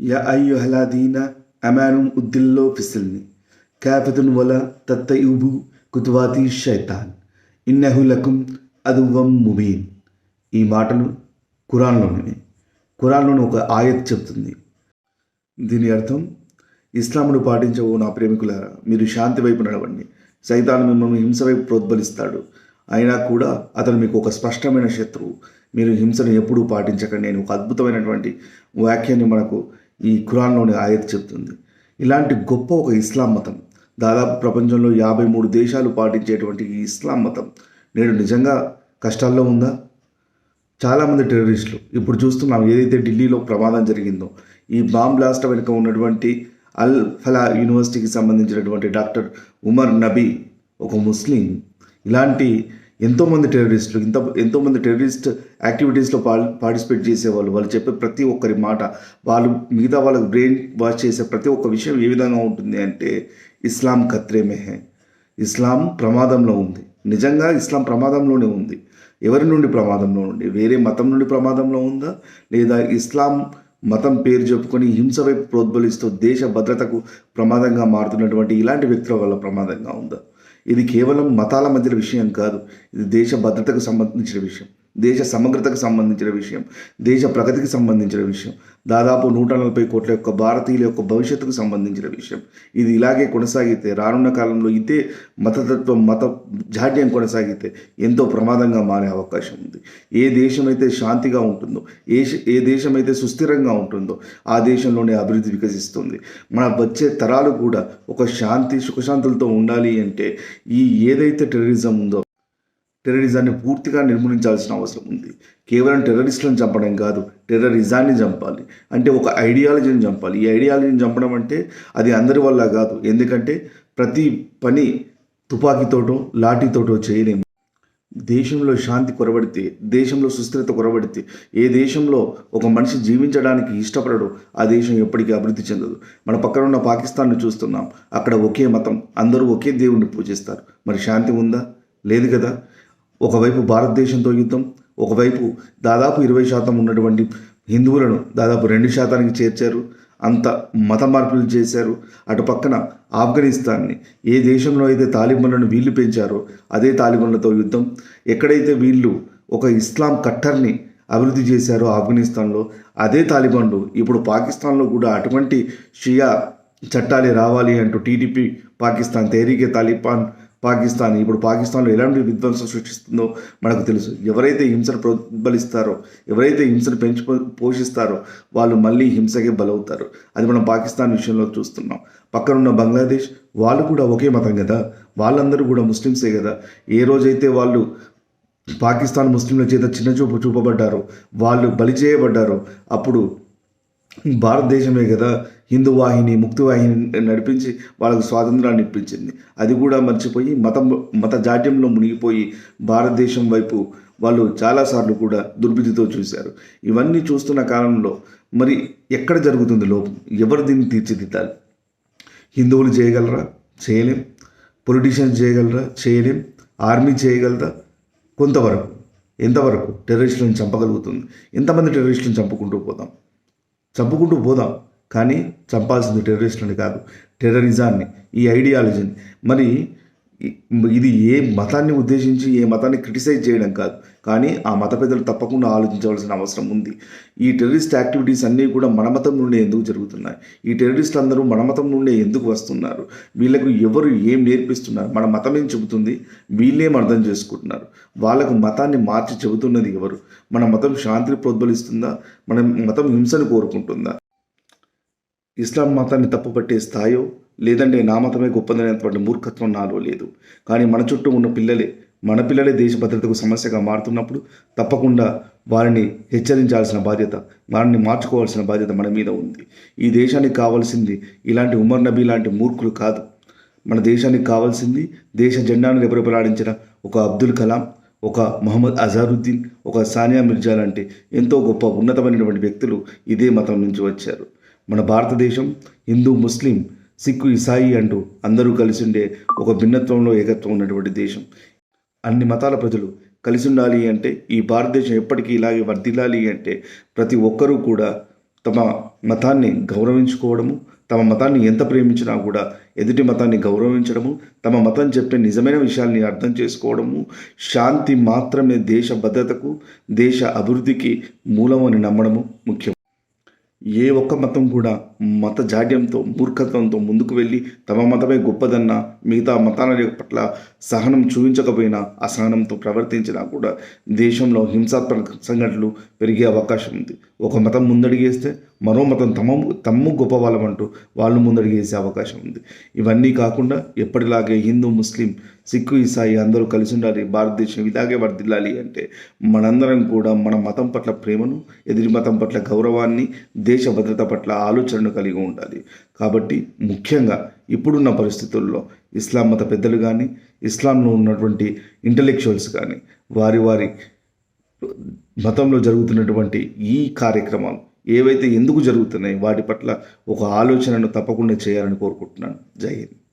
يا أيها الذين آمنوا أدلوا في السلم كافة ولا تتبعوا خطوات الشيطان إنه لكم عدو مبين ఈ మాటలు ఖురాన్లోనివి ఖురాన్లోని ఒక ఆయత్ చెప్తుంది దీని అర్థం ఇస్లామును పాటించే ఓ నా ప్రేమికులారా మీరు శాంతి వైపు నడవండి సైతాను మిమ్మల్ని హింస వైపు ప్రోద్బలిస్తాడు అయినా కూడా అతను మీకు ఒక స్పష్టమైన శత్రువు మీరు హింసను ఎప్పుడూ పాటించకండి నేను ఒక అద్భుతమైనటువంటి వాక్యాన్ని మనకు ఈ ఖురాన్లోని ఆయత్ చెప్తుంది. ఇలాంటి గొప్ప ఒక ఇస్లాం మతం దాదాపు ప్రపంచంలో యాభై మూడు దేశాలు పాటించేటువంటి ఈ ఇస్లాం మతం నేడు నిజంగా కష్టాల్లో ఉందా? చాలామంది టెర్రరిస్టులు ఇప్పుడు చూస్తున్నాం ఏదైతే ఢిల్లీలో ప్రమాదం జరిగిందో ఈ బాంబ్ బ్లాస్ట్ వెనుక ఉన్నటువంటి అల్ ఫలా యూనివర్సిటీకి సంబంధించినటువంటి డాక్టర్ ఉమర్ నబీ ఒక ముస్లిం. ఇలాంటి ఎంతోమంది టెర్రరిస్టులు ఇంత ఎంతోమంది టెర్రరిస్ట్ యాక్టివిటీస్లో పా పార్టిసిపేట్ చేసేవాళ్ళు. వాళ్ళు చెప్పే ప్రతి ఒక్కరి మాట వాళ్ళు మిగతా వాళ్ళకి బ్రెయిన్ వాష్ చేసే ప్రతి ఒక్క విషయం ఏ విధంగా ఉంటుంది అంటే ఇస్లాం ఖత్రేమే మెహే. ఇస్లాం ప్రమాదంలో ఉంది. నిజంగా ఇస్లాం ప్రమాదంలోనే ఉంది. ఎవరి నుండి ప్రమాదంలో నుండి వేరే మతం నుండి ప్రమాదంలో ఉందా? లేదా ఇస్లాం మతం పేరు చెప్పుకొని హింస వైపు ప్రోద్బలిస్తూ దేశ భద్రతకు ప్రమాదంగా మారుతున్నటువంటి ఇలాంటి వ్యక్తుల వల్ల ప్రమాదంగా ఉందా? ఇది కేవలం మతాల మధ్యల విషయం కాదు. ఇది దేశ భద్రతకు సంబంధించిన విషయం. దేశ సమగ్రతకు సంబంధించిన విషయం. దేశ ప్రగతికి సంబంధించిన విషయం. దాదాపు నూట నలభై కోట్ల యొక్క భారతీయుల యొక్క భవిష్యత్తుకు సంబంధించిన విషయం. ఇది ఇలాగే కొనసాగితే రానున్న కాలంలో ఇదే మతతత్వం మత జాడ్యం కొనసాగితే ఎంతో ప్రమాదంగా మారే అవకాశం ఉంది. ఏ దేశమైతే శాంతిగా ఉంటుందో ఏ ఏ దేశమైతే సుస్థిరంగా ఉంటుందో ఆ దేశంలోనే అభివృద్ధి వికసిస్తుంది. మన వచ్చే తరాలు కూడా ఒక శాంతి సుఖశాంతులతో ఉండాలి అంటే ఈ ఏదైతే టెర్రరిజం ఉందో టెర్రరిజాన్ని పూర్తిగా నిర్మూలించాల్సిన అవసరం ఉంది. కేవలం టెర్రరిస్టులను చంపడం కాదు టెర్రరిజాన్ని చంపాలి. అంటే ఒక ఐడియాలజీని చంపాలి. ఈ ఐడియాలజీని చంపడం అంటే అది అందరి వల్ల కాదు. ఎందుకంటే ప్రతి పని తుపాకీతోటో లాఠీతోటో చేయలేము. దేశంలో శాంతి కొరబడితే దేశంలో సుస్థిరత కొరబడితే ఏ దేశంలో ఒక మనిషి జీవించడానికి ఇష్టపడడు ఆ దేశం ఎప్పటికీ అభివృద్ధి చెందదు. మన పక్కన ఉన్న పాకిస్తాన్ను చూస్తున్నాం. అక్కడ ఒకే మతం. అందరూ ఒకే దేవుణ్ణి పూజిస్తారు. మరి శాంతి ఉందా? లేదు కదా. ఒకవైపు భారతదేశంతో యుద్ధం ఒకవైపు దాదాపు ఇరవై శాతం ఉన్నటువంటి హిందువులను దాదాపు రెండు శాతానికి చేర్చారు. అంత మత మార్పులు చేశారు. అటు పక్కన ఆఫ్ఘనిస్తాన్ని ఏ దేశంలో అయితే తాలిబన్లను వీళ్ళు పెంచారో అదే తాలిబన్లతో యుద్ధం. ఎక్కడైతే వీళ్ళు ఒక ఇస్లాం కట్టర్ని అభివృద్ధి చేశారో ఆఫ్ఘనిస్తాన్లో అదే తాలిబాన్లు ఇప్పుడు పాకిస్తాన్లో కూడా అటువంటి షియా చట్టాలే రావాలి అంటూ టీడీపీ పాకిస్తాన్ తేరీకే తాలిబాన్ పాకిస్తాన్. ఇప్పుడు పాకిస్తాన్లో ఎలాంటి విధ్వంసం సృష్టిస్తుందో మనకు తెలుసు. ఎవరైతే హింసను ప్రోద్బలిస్తారో ఎవరైతే హింసను పెంచి పోషిస్తారో వాళ్ళు మళ్ళీ హింసకే బలవుతారు. అది మనం పాకిస్తాన్ విషయంలో చూస్తున్నాం. పక్కనున్న బంగ్లాదేశ్ వాళ్ళు కూడా ఒకే మతం కదా? వాళ్ళందరూ కూడా ముస్లిమ్సే కదా? ఏ రోజైతే వాళ్ళు పాకిస్తాన్ ముస్లింల చేత చిన్న చూపు చూపబడ్డారో వాళ్ళు బలి చేయబడ్డారో అప్పుడు భారతదేశమే కదా హిందూ వాహిని ముక్తి వాహిని నడిపించి వాళ్ళకు స్వాతంత్రాన్ని ఇప్పించింది. అది కూడా మర్చిపోయి మతం మత జాడ్యంలో మునిగిపోయి భారతదేశం వైపు వాళ్ళు చాలాసార్లు కూడా దుర్బిధితో చూశారు. ఇవన్నీ చూస్తున్న కాలంలో మరి ఎక్కడ జరుగుతుంది లోపం? ఎవరు దీన్ని తీర్చిదిద్దాలి? హిందువులు చేయగలరా? చేయలేం. పొలిటీషియన్స్ చేయగలరా? చేయలేం. ఆర్మీ చేయగలరా కొంతవరకు ఎంతవరకు? టెర్రరిస్టులను చంపగలుగుతుంది. ఎంతమంది టెర్రరిస్టులను చంపుకుంటూ పోతాం? చంపుకుంటూ పోదాం. కానీ చంపాల్సింది టెర్రరిస్టులని కాదు. టెర్రరిజాన్ని ఈ ఐడియాలజీని మరి ఇది ఏ మతాన్ని ఉద్దేశించి ఏ మతాన్ని క్రిటిసైజ్ చేయడం కాదు. కానీ ఆ మత పెద్దలు తప్పకుండా ఆలోచించవలసిన అవసరం ఉంది. ఈ టెర్రరిస్ట్ యాక్టివిటీస్ అన్నీ కూడా మన మతం నుండే ఎందుకు జరుగుతున్నాయి? ఈ టెర్రరిస్టులు అందరూ మన మతం నుండి ఎందుకు వస్తున్నారు? వీళ్ళకు ఎవరు ఏం నేర్పిస్తున్నారు? మన మతం ఏం చెబుతుంది? వీళ్ళేం అర్థం చేసుకుంటున్నారు? వాళ్ళకు మతాన్ని మార్చి చెబుతున్నది ఎవరు? మన మతం శాంతిని ప్రోద్బలిస్తుందా? మన మతం హింసను కోరుకుంటుందా? ఇస్లాం మతాన్ని తప్పుపట్టే స్థాయో? లేదంటే నా మతమే గొప్పదనేటువంటి మూర్ఖత్వం నాలో లేదు. కానీ మన చుట్టూ ఉన్న పిల్లలే మన పిల్లలే దేశ భద్రతకు సమస్యగా మారుతున్నప్పుడు తప్పకుండా వారిని హెచ్చరించాల్సిన బాధ్యత వారిని మార్చుకోవాల్సిన బాధ్యత మన మీద ఉంది. ఈ దేశానికి కావాల్సింది ఇలాంటి ఉమర్ నబీ లాంటి మూర్ఖులు కాదు. మన దేశానికి కావాల్సింది దేశ జెండాను రెపరెపలాడించిన ఒక అబ్దుల్ కలాం ఒక మహమ్మద్ అజారుద్దీన్ ఒక సానియా మిర్జా లాంటి ఎంతో గొప్ప ఉన్నతమైనటువంటి వ్యక్తులు ఇదే మతం నుంచి వచ్చారు. మన భారతదేశం హిందూ ముస్లిం సిక్కు ఇసాయి అంటూ అందరూ కలిసి ఉండే ఒక భిన్నత్వంలో ఏకత్వం ఉన్నటువంటి దేశం. అన్ని మతాల ప్రజలు కలిసి ఉండాలి అంటే ఈ భారతదేశం ఎప్పటికీ ఇలాగే వర్ధిల్లాలి అంటే ప్రతి ఒక్కరూ కూడా తమ మతాన్ని గౌరవించుకోవడము తమ మతాన్ని ఎంత ప్రేమించినా కూడా ఎదుటి మతాన్ని గౌరవించడము తమ మతం చెప్పే నిజమైన విషయాల్ని అర్థం చేసుకోవడము శాంతి మాత్రమే దేశ భద్రతకు దేశ అభివృద్ధికి మూలమని నమ్మడము ముఖ్యం. ఏ ఒక్క మతం కూడా మత జాడ్యంతో మూర్ఖత్వంతో ముందుకు వెళ్ళి తమ మతమే గొప్పదన్న మిగతా మతాల పట్ల సహనం చూపించకపోయినా అసహనంతో ప్రవర్తించినా కూడా దేశంలో హింసాత్మక సంఘటనలు పెరిగే అవకాశం ఉంది. ఒక మతం ముందడిగేస్తే మరో మతం తమ తమ్ము గొప్ప వాళ్ళమంటూ వాళ్ళు ముందడిగేసే అవకాశం ఉంది. ఇవన్నీ కాకుండా ఎప్పటిలాగే హిందూ ముస్లిం సిక్కు ఇసాయి అందరూ కలిసి ఉండాలి భారతదేశం ఇలాగే వర్దిల్లాలి అంటే మనందరం కూడా మన మతం పట్ల ప్రేమను ఎదిరి మతం పట్ల గౌరవాన్ని దేశ భద్రత పట్ల ఆలోచనను కలిగి ఉండాలి. కాబట్టి ముఖ్యంగా ఇప్పుడున్న పరిస్థితుల్లో ఇస్లాం మత పెద్దలు కానీ ఇస్లాంలో ఉన్నటువంటి ఇంటలెక్చువల్స్ కానీ వారి వారి మతంలో జరుగుతున్నటువంటి ఈ కార్యక్రమాలు ఏవైతే ఎందుకు జరుగుతున్నాయి వాటి పట్ల ఒక ఆలోచనను తప్పకుండా చేయాలని కోరుకుంటున్నాను. జై హింద్.